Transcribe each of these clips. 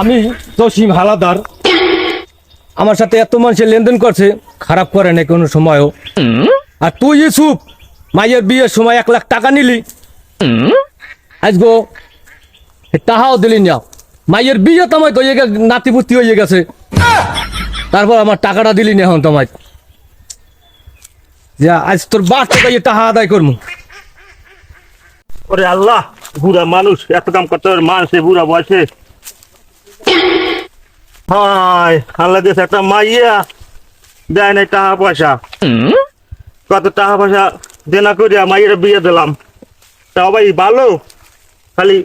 আমি জসিম হালাদার। আমার সাথে এত মানুষের লেনদেন করছে, খারাপ করে না কোনো সময়ও। আর তুই ইউসুফ মাইয়ের বিয়ের সময় এক লাখ টাকা নিলি। আজগো টাকাও দিলি না। মাইয়ের বিয়ে তোমায় গেছে, নাতিপুতি হয়ে গেছে। তারপর আমার টাকাটা দিলি না এখন তোমায়। যা, আজ তোর বাস থেকে টাকা আদায় করব ওরে আল্লাহ, বুড়া মানুষ, এত করতে হবে মানুষ বুড়া বয়সে। হায় আল্লাহ দিয়েছে একটা মাইয়া। দেয় নাই টাকা পয়সা। কত টাকা পয়সা দেনা করিয়া মাইয়ের বিয়ে দিলাম। সবাই ভালো খালি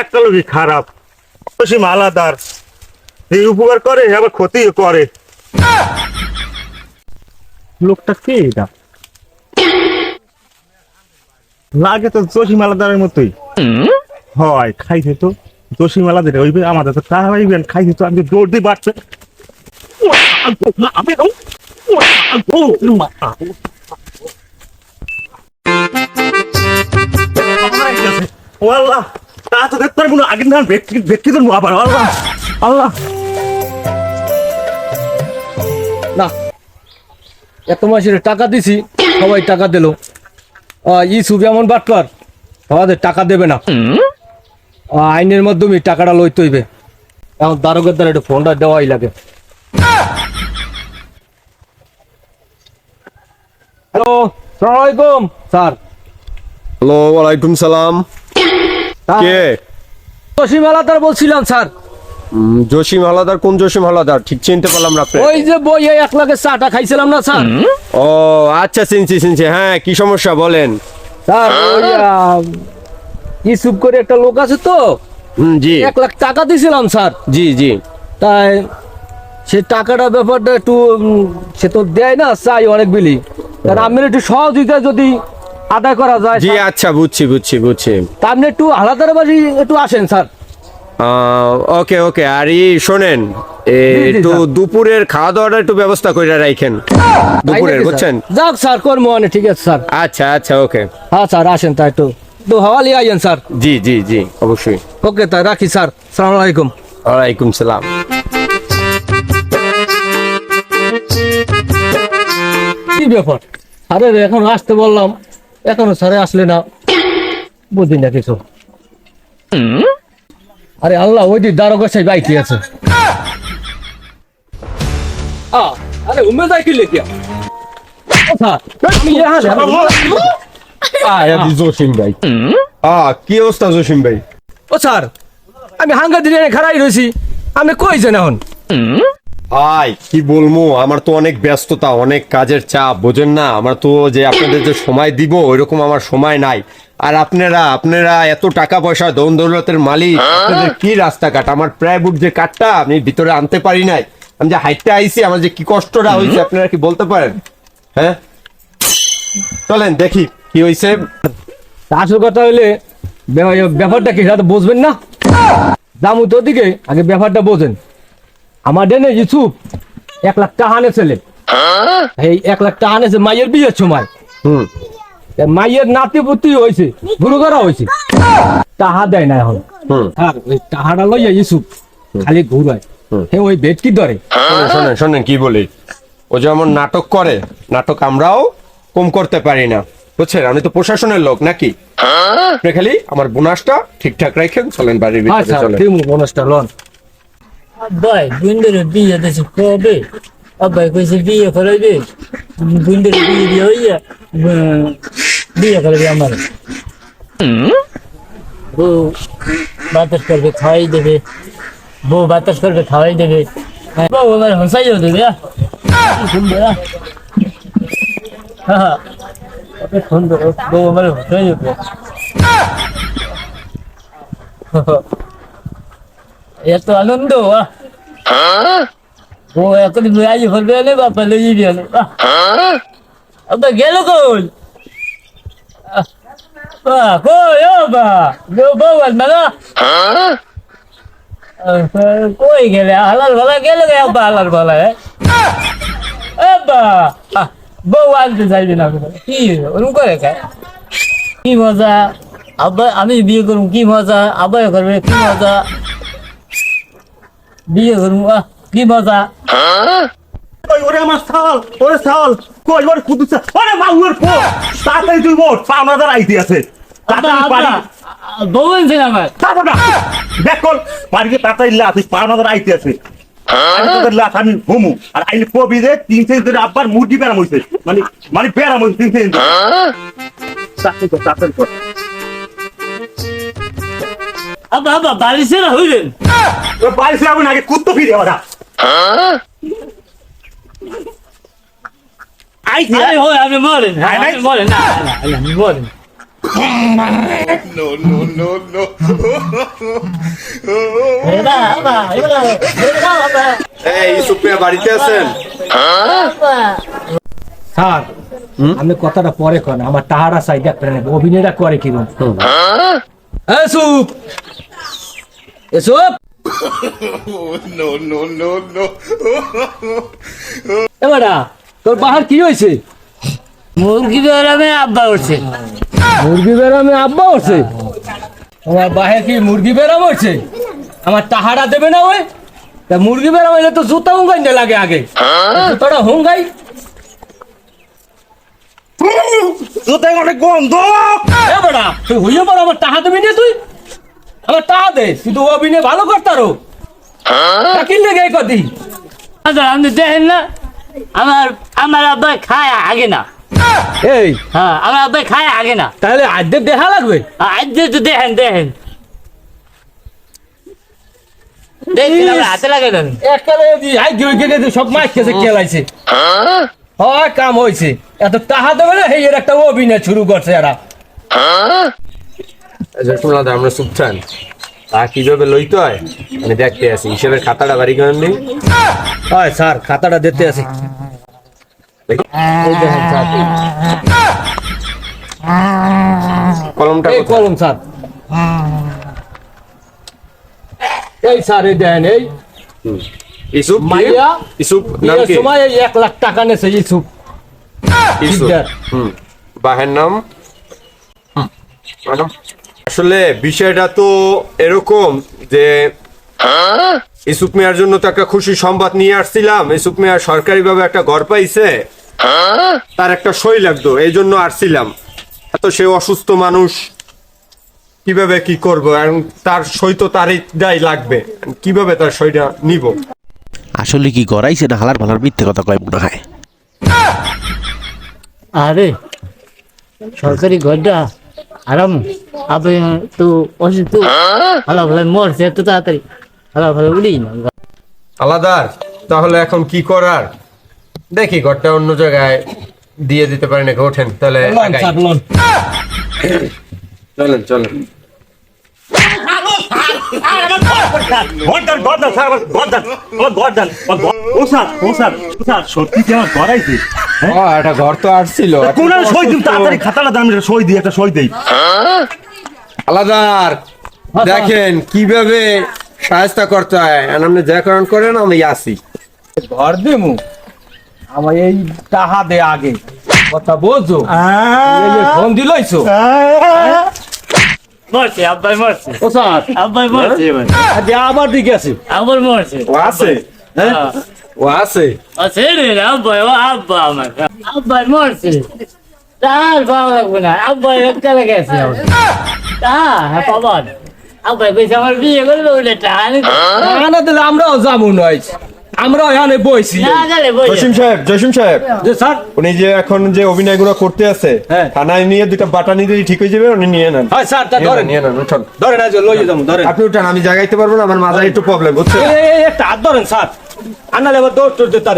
একটা লোকই খারাপ। অসীম আলাদার এই উপকার করে আবার ক্ষতিও করে। লোকটা কে এটা? লাগে তো জসিম আলাদারের মতোই। হয় খাইছে তো। জসিম আলাদার ওই আমাদের তো টাকা পাইবেন খাইছে তো আমি দৌড় দিয়ে বাড়ছে। আল্লাহ তা তো দেখতে পারব না আগের না ব্যক্তি ব্যক্তি তো আবার আল্লাহ আল্লাহ। না এত মাসের টাকা দিছি সবাই টাকা দিল। ইসুফ এমন বাটপার আমাদের টাকা দেবে না। আইনের মাধ্যমে টাকাটা লইতে হইবে। এখন দারোগের দ্বারা একটু ফোনটা দেওয়াই লাগে। হ্যালো সালাম আলাইকুম স্যার। হ্যালো ওয়ালাইকুম সালাম। কে? জসিম আলাদার বলছিলাম স্যার। জসিম হালাদার কোন জসিম হালাদার? ঠিক চিনতে পারলাম না আপনি ওই যে বই এক লাখের চাটা খাইছিলাম না স্যার? ও আচ্ছা চিনছি চিনছি। হ্যাঁ কি সমস্যা বলেন। স্যার ইসুফ করে একটা লোক আছে তো? জি। এক লাখ টাকা দিছিলাম স্যার। জি জি। তাই সে টাকাটা ব্যাপারটা একটু সে তো দেয় না চাই অনেক বিলি। তার আপনি একটু সহযোগিতা যদি আদায় করা যায় জি আচ্ছা বুঝছি বুঝছি বুঝছি। তা আপনি একটু আলাদার বাড়ি একটু আসেন স্যার। ওকে ওকে। আর ই শোনেন একটু দুপুরের খাওয়া দাওয়াটা একটু ব্যবস্থা করে রাখেন দুপুরের বুঝছেন? যাক স্যার কর্ম মানে ঠিক আছে স্যার। আচ্ছা আচ্ছা ওকে। হ্যাঁ স্যার আসেন তাই একটু। তো হাওয়ালি আইয়েন স্যার। জি জি জি অবশ্যই। ওকে তাই রাখি স্যার। সালাম আলাইকুম। ওয়ালাইকুম সালাম। কি ব্যাপার? আরে রে, এখন আসতে বললাম। এখনও স্যারে আসলে না। বুঝি না কিছু। আরে আল্লাহ ওই দিক দারোগা সাহেব আইটি আছে। আ, আরে উমে যাই কি লেখিয়া ও আমি জসিম ভাই। আ কি অবস্থা জসিম ভাই? ও স্যার আমি হাঙ্গা দিনে খারাই রয়েছি আমি কই যেন এখন? ভাই কি বলব আমার তো অনেক ব্যস্ততা অনেক কাজের চাপ বোঝেন না? আমার তো যে আপনাদের যে সময় দিব ওইরকম আমার সময় নাই। আর আপনারা আপনারা এত টাকা পয়সা দৌন দৌলতের মালিক আপনাদের কি রাস্তাঘাট? আমার প্রায় বুট যে কাঠটা আমি ভিতরে আনতে পারি নাই। আমি যে হাইটটা আইছি আমার যে কি কষ্টটা হয়েছে আপনারা কি বলতে পারেন? হ্যাঁ? চলেন দেখি। কি হয়েছে আসল কথা হইলে ব্যাপারটা কি সেটা বুঝবেন না? দামু তো দিকে আগে ব্যাপারটা বোঝেন। আমার ডেনে ইউসুফ এক লাখ টাকা ছেলে। এই এক লাখ টাকা আনেছে মাইয়ের বিয়ের সময়। হুম। নাতি পুতি হয়েছে গুরু করা হয়েছে টাহা দেয় না এখন। ওই টাহাটা লইয়া ইউসুফ খালি ঘুরায়। হে ওই বেটকি ধরে? শোনেন, শোনেন শোনেন কি বলি? ও যেমন নাটক করে নাটক আমরাও কম করতে পারি না। বুঝছেন আমি তো প্রশাসনের লোক নাকি? আপনি খালি আমার বোনাসটা ঠিকঠাক রাখেন চলেন বাড়ির ভিতরে আচ্ছা চলেন। বোনাসটা লন। আব্বাই গুন্ডের বিয়ে দেশে কবে? আব্বাই কইছে বিয়ে করাইবে। গুন্ডের বিয়ে দিয়ে হইয়া বিয়ে করাবে আমার। বউ বাতাস করবে খাওয়াই দেবে। বউ বাতাস করবে খাওয়াই দেবে। হ্যাঁ, বউ আমার হসাইও দেবে। সুন্দর হ্যাঁ, কত সুন্দর বউ আমার হসাই দেবে এত আনন্দ ও এখন আজ ভরবে না বাপা লই গেল আব্বা গেল কই বাহ, কই ও বা বউ আনবা কই গেলে হালার ভালা গেল গে আব্বা হালার ভালা আব্বা আহ, বউ আনতে চাইবে না কি ওরকম করে কা? মজা? আব্বা আমি বিয়ে করুম কি মজা? আব্বাই করবে কি মজা? বিয়ে করব আহ, কি মজা? ওই ওরে আমার ছাল ওরে ছাল কই ওরে কুদুছে ওরে মাউয়ের পো তাড়াতাড়ি তুই বল পাওনাদার আইতে আছে। তাড়াতাড়ি পারি বলছেন আমার তাড়াতাড়ি দেখ কল পারিকে তাড়াতাড়ি লা তুই পাওনাদার আইতে আছে। আমি তোদের আমি আর আইলে যে তিন সেদিন ধরে আব্বার মুরগি বেড়াম হইছে। মানে মানে হইছে তিন সেদিন ধরে। তাড়াতাড়ি কর তাড়াতাড়ি কর। আব্বা আব্বা বাড়িছে না হইলেন যাব আগে কুত্তো ফিরে ওরা আরে হয় আপনি মরেন। নাই? মরেন। না মরেন। এবার, এবার, এবার, এবার, এই মিয়া বাড়িতে আছেন? স্যার আমি কথাটা পরে কন আমার টাহারা চাই দেখবেন অভিনয়টা করে কিরম। এসুপ এসুপ এবারা তোর বাহার কি হয়েছে? মুরগি বেড়ামে আব্বা উঠছে। মুরগি বেরামে আব্বা উঠছে তোমার বাহে কি মুরগি বেরাম হচ্ছে আমার টাহারা দেবে না ওই? তা মুরগি বেরাম হইলে তো জুতা হুঙ্গাই না লাগে আগে। জুতাটা হুঙ্গাই। অনেক গন্ধ। তুই হইয়ে পড় আমার টাহা দেবি না তুই? আমার টাহা দে তুই তো অভিনয় ভালো করতারো কিনলে গে কদি আচ্ছা, দেখেন না আমার আমার আব্বা খায় আগে না। এই। হ্যাঁ আমার আব্বা খায় আগে না। তাহলে আজকে দেখা লাগবে? আজ তো দেখেন দেখেন। হাতে লাগে সব মাছ খেলাইছে। হয়? কাম হয়েছে এত টাহা দেবে না এই একটা অভিনয় শুরু করছে এরা। জসুমলা দা আমরা চুপচান তা কীভাবে লইতে হয়? আমি দেখতে আছি হিসেবের খাতাটা বাড়ি করেন নি হয় স্যার খাতাটা দিতে আছে। কলমটা কলম স্যার। এই স্যার এই দেখেন এই। ইসুফ কি? মাইয়া ইসুফ নাম কি? সময় এক লাখ টাকা নেছে ইসুপ। সিদ্ধার। হুম। বাহের নাম? আসলে বিষয়টা তো এরকম যে ইসুফ মিয়ার জন্য তো একটা খুশি সংবাদ নিয়ে আসছিলাম। ইসুফ মিয়ার সরকারি ভাবে একটা ঘর পাইছে। তার একটা সই লাগতো এই জন্য আসছিলাম। এত সে অসুস্থ মানুষ কীভাবে কি করব? এবং তার সই তো তারই দায় লাগবে। কীভাবে তার সইটা নিব? আসলে কি করাইছে না হালার ভালার মিথ্যে কথা কয় মনে হয়। আরে সরকারি ঘরটা আরাম। আপনি তো অসুস্থ। ভালো ভালো মরছে এত তাড়াতাড়ি। ভালো ভালো উড়ি না। আলাদার তাহলে এখন কি করার? দেখি ঘরটা অন্য জায়গায় দিয়ে দিতে পারেন নাকি? ওঠেন তাহলে আগাই। চলেন চলেন। গর্দান গর্দান স্যার আমার গর্দান আমার গর্দান আমার গর- ও স্যার ও স্যার ও স্যার সত্যি কি আমার গড়াইছে ও একটা ঘর তো আসছিল কোন সই দিন তাড়াতাড়ি খাতাটা দাম সই দিই একটা সই দিই। আলাদার দেখেন কীভাবে সাহায্য করতে হয়। আর আপনি যা করেন আমি আসি ঘর দিমু আমার এই টাহা দে আগে। কথা বোঝো? এই যে ফোন দিলইছো মরছে আব্বাই মরছে। ও স্যার। আব্বাই মরছে আজ আবার দিকে আছে। আবার মরছে। ও আছে। হ্যাঁ? ও আছে। আছে রে আব্বাই ও আব্বা আমার। আব্বাই মরছে। তার ভালো লাগবে না। আব্বাই একটা লেগেছে হ্যাঁ আব্বাই কইছে আমার বিয়ে করবে ওইটা টান না দিলে আমরাও যাব নয়। আমরাও এখানে বইছি। জসিম সাহেব জসিম সাহেব। স্যার। উনি যে এখন যে অভিনয়গুলো করতে আছে হ্যাঁ। থানায় নিয়ে দুটা বাটা নিয়ে ঠিক হয়ে যাবে উনি নিয়ে নেন। হয় স্যার তা নিয়ে ধরেন। নিয়ে নেন উঠুন। ধরেন আজ লইয়ে যাব ধরেন। আপনি উঠান আমি জাগাইতে পারব না আমার মাথায় একটু প্রবলেম এই, এই, একটা হাত ধরেন স্যার।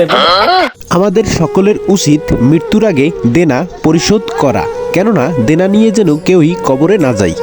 পারে। আমাদের সকলের উচিত মৃত্যুর আগে দেনা পরিশোধ করা কেননা দেনা নিয়ে যেন কেউই কবরে না যায়।